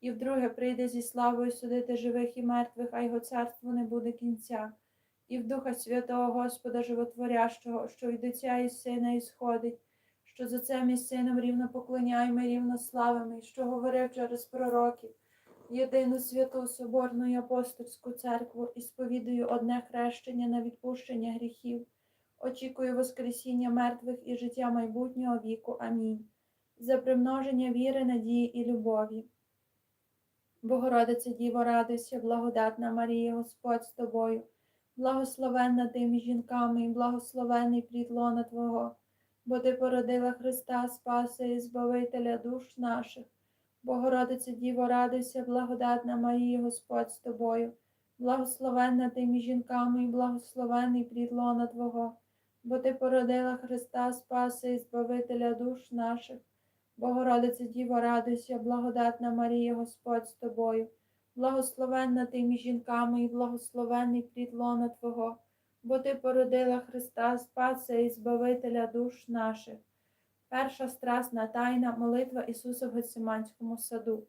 і вдруге прийде зі славою судити живих і мертвих, а його царству не буде кінця. І в Духа Святого Господа Животворящого, що від Отця і Сина ісходить, що за цим і сином рівно поклоняємо рівно славимо, що говорив через пророків, єдину святу Соборну і апостольську церкву, і сповідую одне хрещення на відпущення гріхів. Очікую Воскресіння мертвих і життя майбутнього віку. Амінь. За примноження віри, надії і любові. Богородице Діво, радуйся, благодатна Марія, Господь з тобою, благословенна ти між жінками, і благословений плід лона Твого, бо ти породила Христа, Спаса і Збавителя душ наших. Богородице Діво, радуйся, благодатна Марія, Господь з тобою, благословенна ти між жінками, і благословений плід лона Твого, бо ти породила Христа, Спаса і Збавителя душ наших. Богородице Діво, радуйся, благодатна Марія, Господь з тобою, благословенна ти між жінками і благословенний плід лона Твого, бо ти породила Христа, Спаса і Збавителя душ наших. Перша страсна тайна молитва Ісуса в Гециманському саду.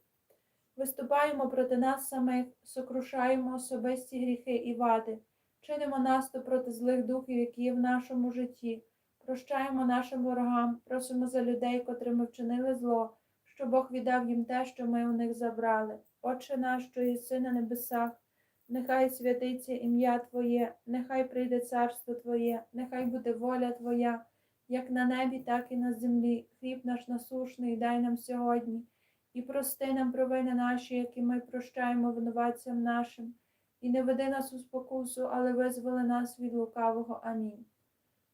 Виступаємо проти нас самих, сокрушаємо особисті гріхи і вади, чинимо наступ проти злих духів, які є в нашому житті. Прощаємо нашим ворогам, просимо за людей, котрими вчинили зло, що Бог віддав їм те, що ми у них забрали. Отче наш, що єси на небесах, нехай святиться ім'я Твоє, нехай прийде царство Твоє, нехай буде воля Твоя, як на небі, так і на землі. Хліб наш насушний дай нам сьогодні, і прости нам провини наші, які ми прощаємо винуватцям нашим, і не веди нас у спокусу, але визволи нас від лукавого. Амінь.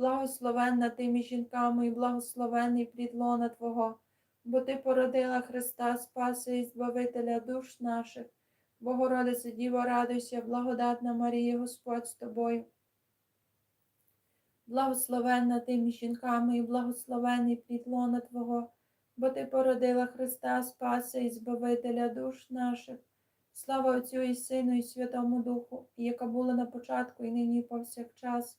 благословенна ти між жінками, і благословений плід лона Твого, бо Ти породила Христа, Спаса і Збавителя душ наших. Богородице Діво, радуйся, благодатна Марія, Господь з тобою. Благословенна ти між жінками, і благословений плід лона Твого, бо Ти породила Христа Спаса і Збавителя душ наших. Слава Отцю і Сину, і Святому Духу, яка була на початку, і нині, і повсякчас,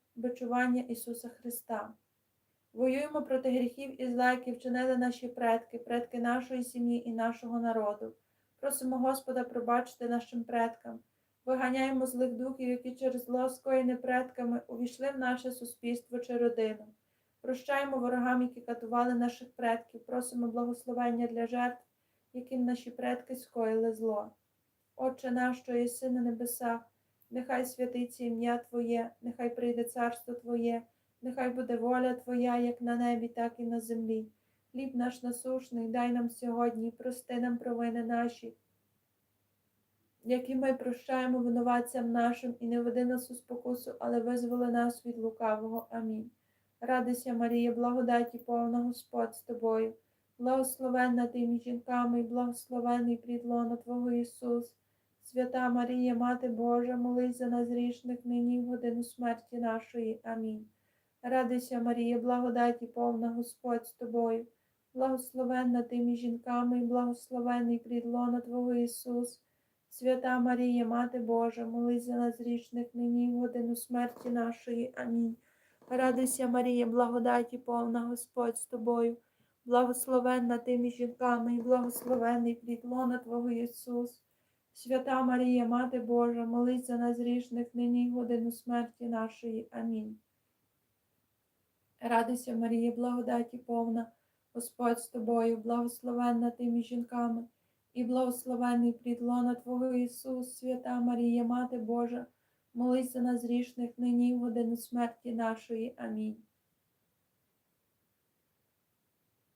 бичування Ісуса Христа. Воюємо проти гріхів і зла, які вчинили наші предки, предки нашої сім'ї і нашого народу. Просимо Господа пробачити нашим предкам. Виганяємо злих духів, які через зло скоєне предками увійшли в наше суспільство чи родину. Прощаємо ворогам, які катували наших предків, просимо благословення для жертв, яким наші предки скоїли зло. Отче наш, що єси на небесах, нехай святиться ім'я Твоє, нехай прийде царство Твоє, нехай буде воля Твоя, як на небі, так і на землі. Хліб наш насушний, дай нам сьогодні, прости нам провини наші, які ми прощаємо винуватцям нашим, і не веди нас у спокусу, але визволи нас від лукавого. Амінь. Радуйся, Марія, благодаті повна Господь з тобою, благословенна ти між жінками, і благословений плід лона Твого Ісус. Свята Марія, Мати Божа, молись за нас грішних нині в годину смерті нашої. Амінь. Радуйся, Марія, благодаті повна Господь з тобою, благословенна ти між жінками, і благословений плід лона Твого Ісус. Свята Марія, Мати Божа, молись за нас грішних нині в годину смерті нашої. Амінь. Радуйся, Марія, благодаті повна Господь з тобою, благословенна ти між жінками, і благословений плід лона Твого Ісус. Свята Марія, Мати Божа, молись за нас грішних нині годину смерті нашої. Амінь. Радуйся, Марія, благодаті повна, Господь з тобою, благословенна ти між жінками, і благословений плід лона Твого Ісус, свята Марія, Мати Божа, молись за нас грішних нині й годину смерті нашої. Амінь.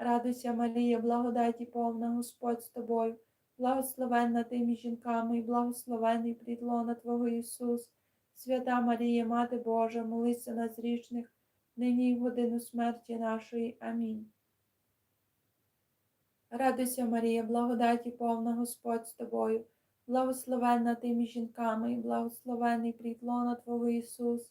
Радуйся, Марія, благодаті повна, Господь з тобою, благословенна ти між жінками, і благословений плідлона Твого Ісус, свята Марія, Мати Божа, молись за нас грішних, нині й в годину смерті нашої. Амінь. Радуйся, Марія, благодаті повна, Господь з тобою, благословенна ти між жінками, і благословений плід лона Твого Ісус,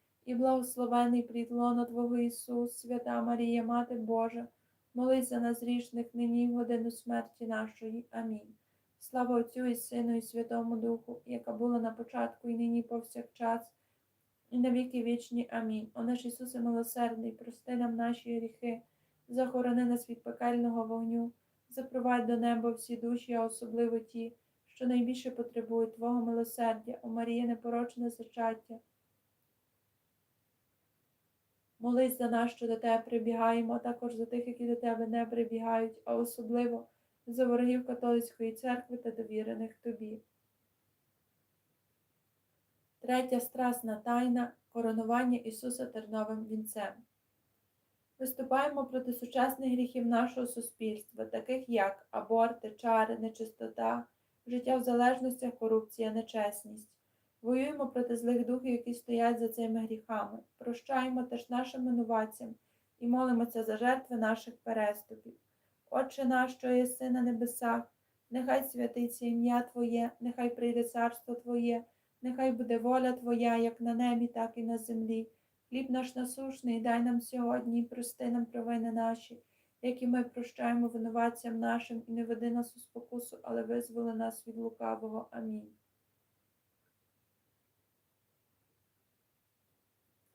і благословений плід лона Твого Ісус, свята Марія, Мати Божа, молись за нас грішних нині в годину смерті нашої. Амінь. Слава Отцю і Сину, і Святому Духу, яка була на початку, і нині повсякчас, і на віки вічні. Амінь. О наш Ісусе милосердний, прости нам наші гріхи, захорони нас від пекельного вогню, запровадь до неба всі душі, а особливо ті, що найбільше потребують Твого милосердя, о Марія, непорочне зачаття. Молись за нас, що до тебе прибігаємо, а також за тих, які до тебе не прибігають, а особливо за ворогів католицької церкви та довірених тобі. Третя страсна тайна коронування Ісуса терновим вінцем. Виступаємо проти сучасних гріхів нашого суспільства, таких як аборти, чари, нечистота, життя в залежностях, корупція, нечесність. Воюємо проти злих духів, які стоять за цими гріхами. Прощаємо теж нашим винуватцям і молимося за жертви наших переступів. Отче наш, що єси на небесах, нехай святиться ім'я Твоє, нехай прийде царство Твоє, нехай буде воля Твоя, як на небі, так і на землі. Хліб наш насушний, дай нам сьогодні, і прости нам провини наші, які ми прощаємо винуватцям нашим, і не веди нас у спокусу, але визволи нас від лукавого. Амінь.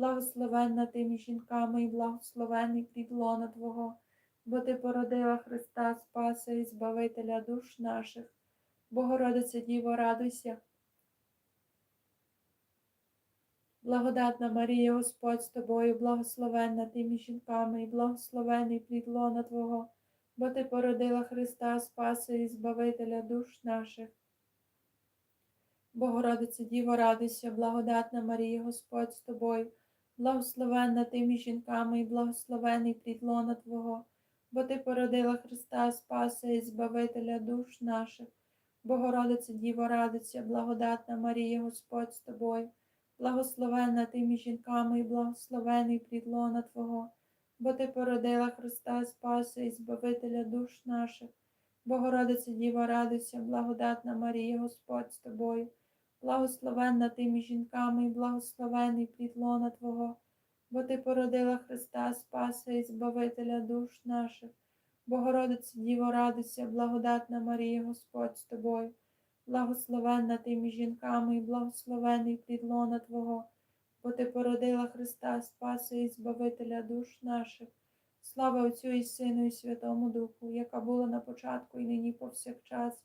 благословенна ти між жінками, і благословений плід Твого, бо ти породила Христа, Спаса і Збавителя душ наших. Богородице Діво, радуйся. Благодатна Марія, Господь з тобою, благословенна ти між жінками, і благословений плід Твого, бо ти породила Христа, Спаса і Збавителя душ наших. Богородице Діво, радуйся, благодатна Марія, Господь з тобою, благословенна ти між жінками, і благословений плід Твого, бо ти породила Христа, Спаса і Збавителя душ наших. Богородице Діво, радуйся, благодатна Марія, Господь з тобою, благословенна ти між жінками, і благословений плід Твого, бо ти породила Христа, Спаса і Збавителя душ наших. Богородице Діво, радуйся, благодатна Марія, Господь з тобою, благословенна ти між жінками, і благословений плід лона Твого, бо ти породила Христа, Спаса і Збавителя душ наших. Богородице Діво, радуйся, благодатна Марія, Господь з тобою, благословенна ти між жінками, і благословений плід лона Твого, бо ти породила Христа, Спаса і Збавителя душ наших. Слава Отцю і Сину, і Святому Духу, яка була на початку, і нині повсякчас,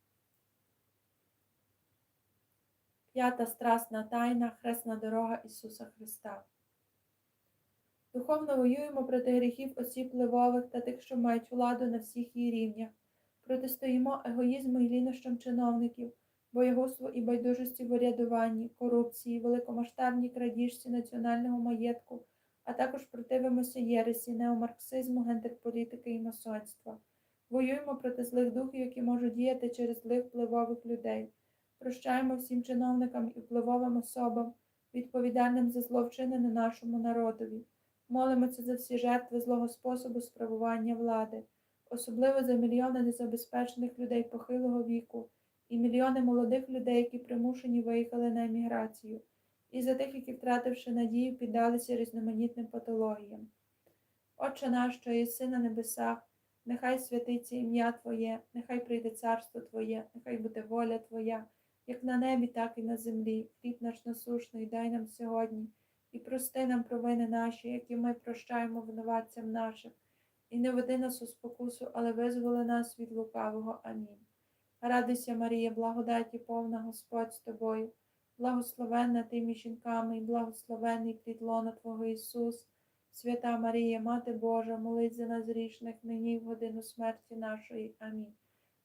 П'ята страсна тайна Хресна дорога Ісуса Христа. Духовно воюємо проти гріхів осіб впливових та тих, що мають владу на всіх її рівнях. Протистоїмо егоїзму і лінощам чиновників, боягузтву і байдужості в урядуванні, корупції, великомасштабній крадіжці національного маєтку а також противимося єресі, неомарксизму, гендерполітики і масонства. Воюємо проти злих духів, які можуть діяти через злих впливових людей. Прощаємо всім чиновникам і впливовим особам, відповідальним за зловчинене нашому народові. Молимося за всі жертви злого способу справування влади, особливо за мільйони незабезпечених людей похилого віку і мільйони молодих людей, які примушені виїхали на еміграцію і за тих, які, втративши надію, піддалися різноманітним патологіям. Отче наш, що єси на небесах, нехай святиться ім'я Твоє, нехай прийде царство Твоє, нехай буде воля Твоя, як на небі, так і на землі. Хліб наш насушний, дай нам сьогодні, і прости нам провини наші, які ми прощаємо винуватцям нашим, і не веди нас у спокусу, але визволи нас від лукавого. Амінь. Радуйся, Марія, благодаті повна Господь з тобою благословенна ти між жінками, і благословений плід лона Твого Ісус, свята Марія, Мати Божа, молись за нас грішних, нині в годину смерті нашої. Амінь.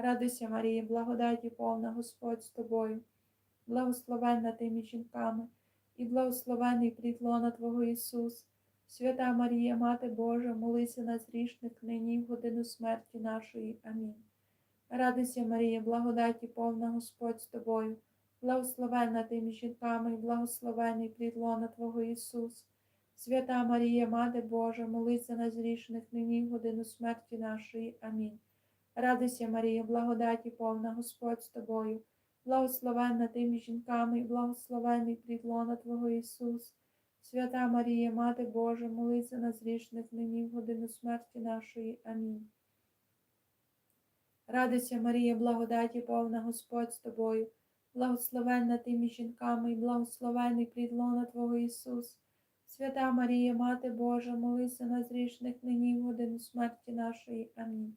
Радуйся, Марія, благодаті повна Господь з тобою, благословенна ти між жінками, і благословений плід лона Твого Ісус. Свята Марія, Мати Божа, молися нас грішних нині в годину смерті нашої. Амінь. Радуйся, Марія, благодаті повна Господь з тобою, благословенна ти між жінками, і благословений плід лона Твого Ісус. Свята Марія, Мати Божа, молися нас грішних нині в годину смерті нашої. Амінь. Радуйся, Марія, благодаті повна Господь з тобою, благословенна ти між жінками, і благословений плід лона Твого Ісус. Свята Марія, Мати Божа, молися нас грішних нині в годину смерті нашої. Амінь. Радуйся, Марія, благодаті повна Господь з тобою, благословенна ти між жінками, і благословений плід лона Твого Ісус. Свята Марія, Мати Божа, молися нас грішних нині в годину смерті нашої. Амінь.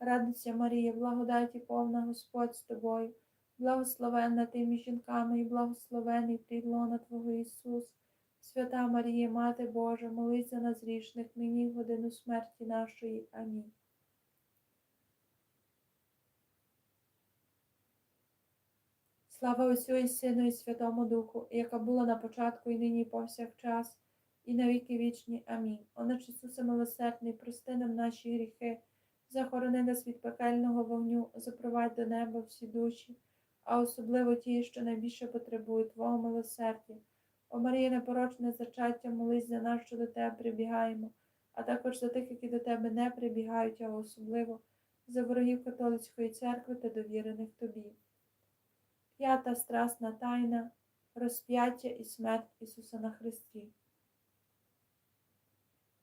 Радуйся, Марія, благодаті повна Господь з тобою, благословенна ти між жінками, і благословений плід лона Твого Ісус. Свята Марія, Мати Божа, молись за нас грішних, нині в годину смерті нашої. Амінь. Слава Отцю і Сину, і Святому Духу, яка була на початку, і нині, і повсякчас, і на віки вічні. Амінь. Онеч Ісусе милосердний, прости нам наші гріхи, захорони нас від пекельного вогню, запровадь до неба всі душі, а особливо ті, що найбільше потребують Твого милосердя. О Марія, непорочне зачаття, молись за нас, що до Тебе прибігаємо, а також за тих, які до Тебе не прибігають, а особливо за ворогів католицької церкви та довірених Тобі. П'ята страсна тайна розп'яття і смерть Ісуса на Христі.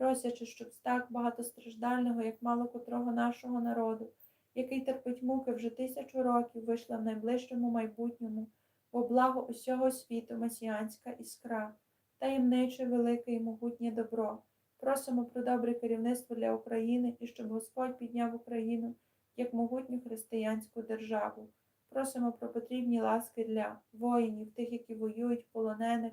просячи, щоб з так багатостраждального, як мало котрого нашого народу, який терпить муки вже тисячу років, вийшла в найближчому майбутньому, во благо усього світу месіанська іскра, таємниче, велике і могутнє добро. Просимо про добре керівництво для України і щоб Господь підняв Україну як могутню християнську державу. Просимо про потрібні ласки для воїнів, тих, які воюють, полонених,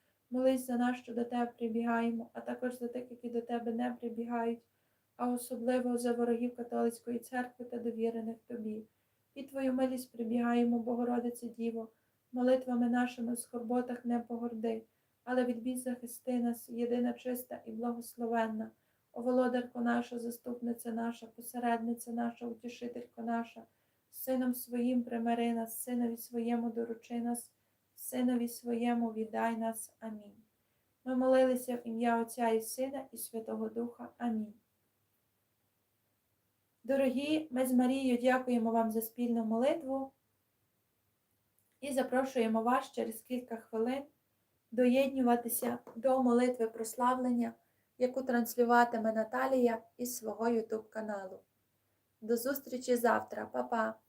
молись за нас, що до Тебе прибігаємо, а також за тих, які до Тебе не прибігають, а особливо за ворогів католицької церкви та довірених Тобі. І Твою милість прибігаємо, Богородице Діво, молитвами нашими в скорботах не погорди, але від бід захисти нас, єдина чиста і благословенна, о володарко наша, заступниця наша, посередниця наша, утішителько наша, сином своїм примири нас, синові своєму доручи нас, синові своєму віддай нас. Амінь. Ми молилися в ім'я Отця і Сина, і Святого Духа. Амінь. Дорогі, ми з Марією дякуємо вам за спільну молитву і запрошуємо вас через кілька хвилин доєднюватися до молитви прославлення, яку транслюватиме Наталія із свого YouTube каналу. До зустрічі завтра, Па-па!